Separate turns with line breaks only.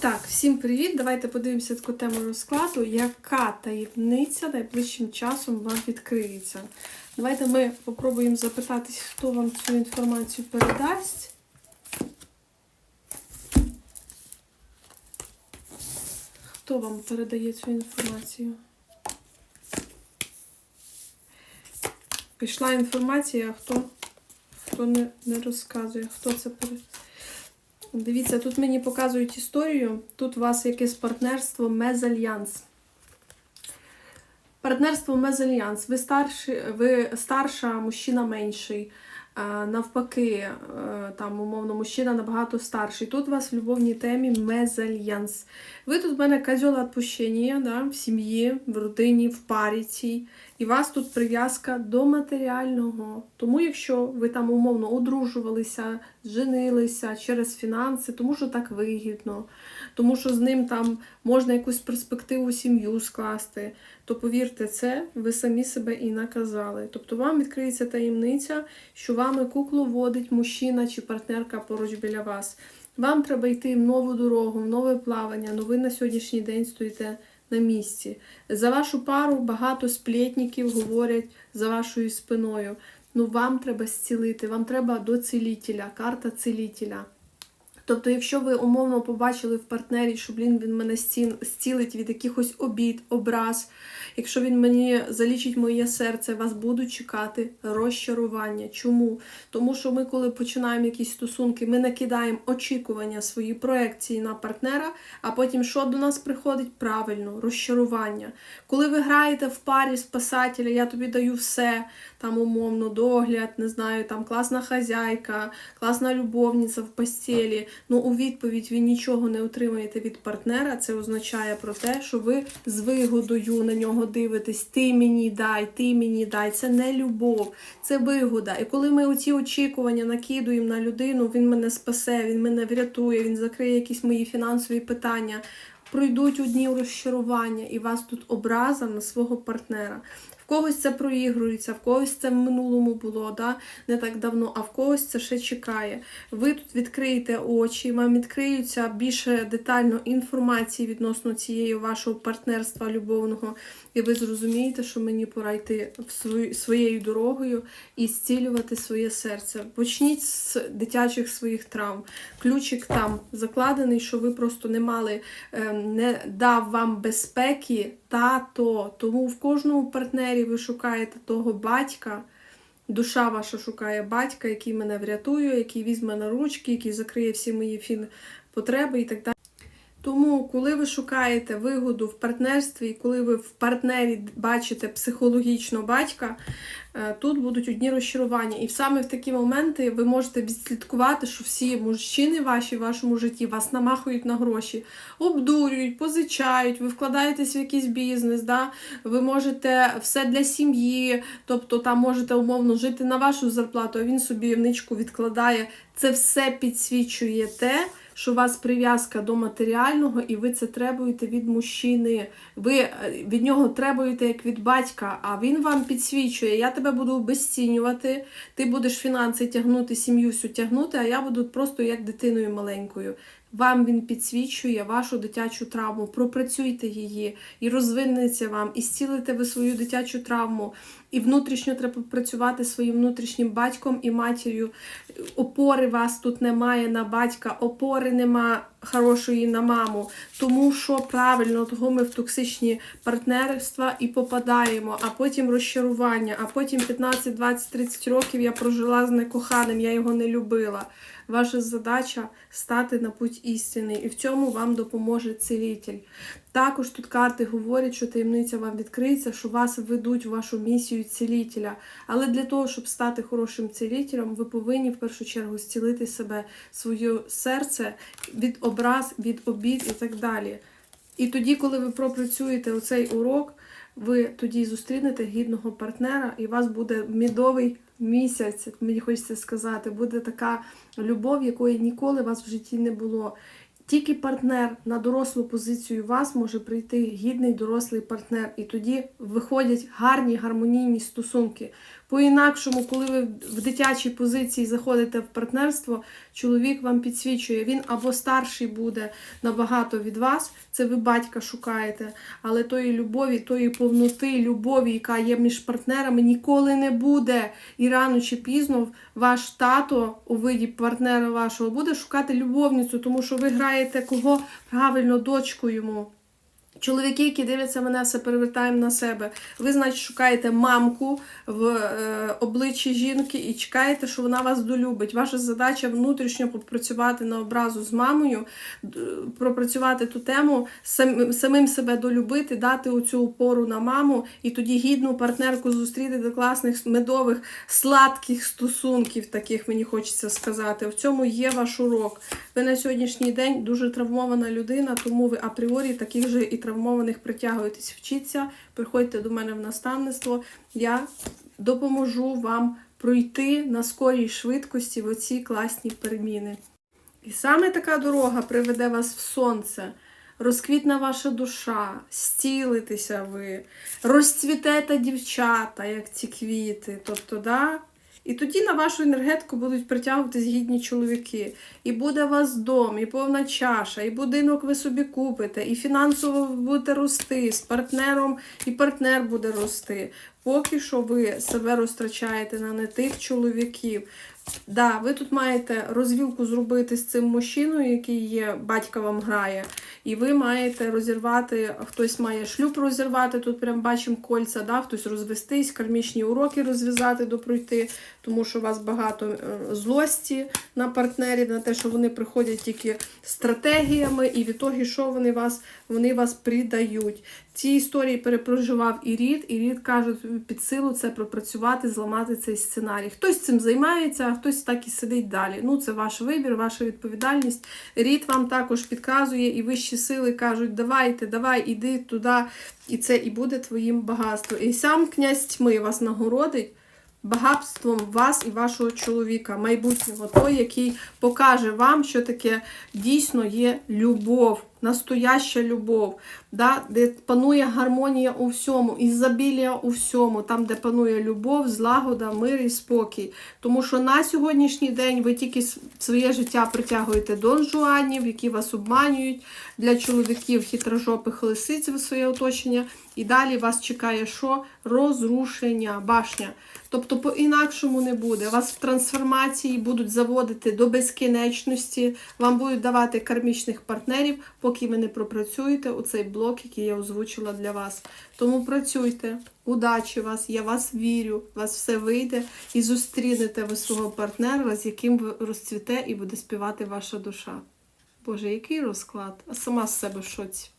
Так, всім привіт! Давайте подивимося таку тему розкладу, яка таємниця найближчим часом вам відкриється. Давайте ми попробуємо запитатись, хто вам цю інформацію передасть. Хто вам передає цю інформацію? Пішла інформація, хто, хто не, не розказує, хто це передає. Дивіться, тут мені показують історію. Тут у вас якесь партнерство Мезальянс. Партнерство Мезальянс. Ви старший, ви старша, мужчина менший. Навпаки, е, там, умовно, мужчина набагато старший. Тут у вас в любовній темі мезальянс. Ви тут в мене козьол відпущення, да, в сім'ї, в родині, в парі цій. І у вас тут прив'язка до матеріального. Тому, якщо ви там умовно одружувалися, женилися через фінанси, тому що так вигідно, тому що з ним там можна якусь перспективу сім'ю скласти, то повірте, це ви самі себе і наказали. Тобто вам відкриється таємниця, що вами куклу водить мужчина чи партнерка поруч біля вас. Вам треба йти в нову дорогу, в нове плавання, але ви на сьогоднішній день стоїте на місці. За вашу пару багато сплетників говорять за вашою спиною. Ну вам треба зцілити, вам треба до цілітеля, карта цілітеля. Тобто, якщо ви умовно побачили в партнері, що блін, він мене стін, зцілить від якихось обід, образ, якщо він мені залічить моє серце, вас будуть чекати розчарування. Чому? Тому що ми, коли починаємо якісь стосунки, ми накидаємо очікування свої проекції на партнера, а потім що до нас приходить? Правильно, розчарування. Коли ви граєте в парі спасателя, я тобі даю все, там умовно, догляд, не знаю, там класна хазяйка, класна любовниця в постелі. Ну, у відповідь ви нічого не отримаєте від партнера. Це означає про те, що ви з вигодою на нього дивитесь. Ти мені дай, ти мені дай. Це не любов, це вигода. І коли ми оці очікування накидуємо на людину, він мене спасе, він мене врятує, він закриє якісь мої фінансові питання. Пройдуть одні розчарування, і вас тут образа на свого партнера. Когось це проігрується, в когось це в минулому було, да? не так давно, а в когось це ще чекає. Ви тут відкриєте очі, вам відкриються більше детально інформації відносно цієї вашого партнерства любовного, і ви зрозумієте, що мені пора йти своєю дорогою і зцілювати своє серце. Почніть з дитячих своїх травм. Ключик там закладений, що ви просто не мали, ем, не дав вам безпеки тато. Тому в кожному партнері ви шукаєте того батька. Душа ваша шукає батька, який мене врятує, який візьме на ручки, який закриє всі мої фін потреби і так далі. Тому, коли ви шукаєте вигоду в партнерстві, і коли ви в партнері бачите психологічно батька, е, тут будуть одні розчарування. І саме в такі моменти ви можете відслідкувати, що всі мужчини ваші в вашому житті вас намахують на гроші, обдурюють, позичають, ви вкладаєтесь в якийсь бізнес, да? ви можете все для сім'ї, тобто там можете умовно жити на вашу зарплату, а він собі в ничку відкладає. Це все підсвічує те що у вас прив'язка до матеріального, і ви це требуєте від мужчини. Ви е, від нього требуєте як від батька, а він вам підсвічує. Я тебе буду обезцінювати, ти будеш фінанси тягнути, сім'ю всю тягнути, а я буду просто як дитиною маленькою. Вам він підсвічує вашу дитячу травму, пропрацюйте її і розвинеться вам, і зцілите ви свою дитячу травму. І внутрішньо треба працювати своїм внутрішнім батьком і матір'ю. Опори вас тут немає на батька, опори нема хорошої на маму. Тому що правильно, того ми в токсичні партнерства і попадаємо, а потім розчарування, а потім 15, 20, 30 років я прожила з некоханим, я його не любила. Ваша задача стати на путь істини, і в цьому вам допоможе цілитель. Також тут карти говорять, що таємниця вам відкриється, що вас ведуть в вашу місію цілителя. Але для того, щоб стати хорошим цілителем, ви повинні в першу чергу зцілити себе, своє серце від образ, від обід і так далі. І тоді, коли ви пропрацюєте оцей урок, ви тоді зустрінете гідного партнера, і у вас буде мідовий місяць, мені хочеться сказати, буде така любов, якої ніколи у вас в житті не було. Тільки партнер на дорослу позицію вас може прийти гідний дорослий партнер, і тоді виходять гарні гармонійні стосунки. По-інакшому, коли ви в дитячій позиції заходите в партнерство, чоловік вам підсвічує, він або старший буде набагато від вас, це ви батька шукаєте, але тої любові, тої повноти, любові, яка є між партнерами, ніколи не буде. І рано чи пізно ваш тато у виді партнера вашого буде шукати любовницю, тому що ви граєте кого правильно дочку йому. Чоловіки, які дивляться мене, все перевертаємо на себе. Ви, значить, шукаєте мамку в е, обличчі жінки і чекаєте, що вона вас долюбить. Ваша задача внутрішньо попрацювати на образу з мамою, пропрацювати ту тему, сам, самим себе долюбити, дати оцю опору на маму, і тоді гідну партнерку зустріти до класних медових, сладких стосунків, таких мені хочеться сказати. В цьому є ваш урок. Ви на сьогоднішній день дуже травмована людина, тому ви апріорі таких же і травмованих притягуєтесь. Вчіться, приходьте до мене в наставництво. Я допоможу вам пройти на скорій швидкості в оці класні переміни. І саме така дорога приведе вас в сонце. Розквітне ваша душа, стілитеся ви, розцвітете дівчата, як ці квіти. Тобто, да? І тоді на вашу енергетику будуть притягуватись гідні чоловіки. І буде у вас дом, і повна чаша, і будинок ви собі купите, і фінансово ви будете рости з партнером, і партнер буде рости. Поки що ви себе розтрачаєте на не тих чоловіків. Да, ви тут маєте розвілку зробити з цим мужчиною, який є, батька вам грає, і ви маєте розірвати, хтось має шлюб розірвати, тут прям бачимо кольця, да, хтось розвестись, кармічні уроки розв'язати, допройти, тому що у вас багато е, злості на партнерів, на те, що вони приходять тільки стратегіями, і в ітогі, що вони вас, вони вас придають. Ці історії перепроживав і Рід, і Рід каже, під силу це пропрацювати, зламати цей сценарій. Хтось цим займається, а хтось так і сидить далі. Ну, це ваш вибір, ваша відповідальність. Рід вам також підказує, і вищі сили кажуть, давайте, давай, іди туди, і це і буде твоїм багатством. І сам князь тьми вас нагородить багатством вас і вашого чоловіка, майбутнього, той, який покаже вам, що таке дійсно є любов, настояща любов, да, де панує гармонія у всьому, ізобілія у всьому, там, де панує любов, злагода, мир і спокій. Тому що на сьогоднішній день ви тільки своє життя притягуєте до жуанів, які вас обманюють, для чоловіків хитрожопих лисиць в своє оточення. І далі вас чекає що? Розрушення, башня. Тобто по-інакшому не буде. Вас в трансформації будуть заводити до безкінечності, вам будуть давати кармічних партнерів, поки ви не пропрацюєте у цей блок, який я озвучила для вас. Тому працюйте, удачі вас, я вас вірю, вас все вийде і зустрінете ви свого партнера, з яким ви розцвіте і буде співати ваша душа. Боже, який розклад? А сама з себе шоці.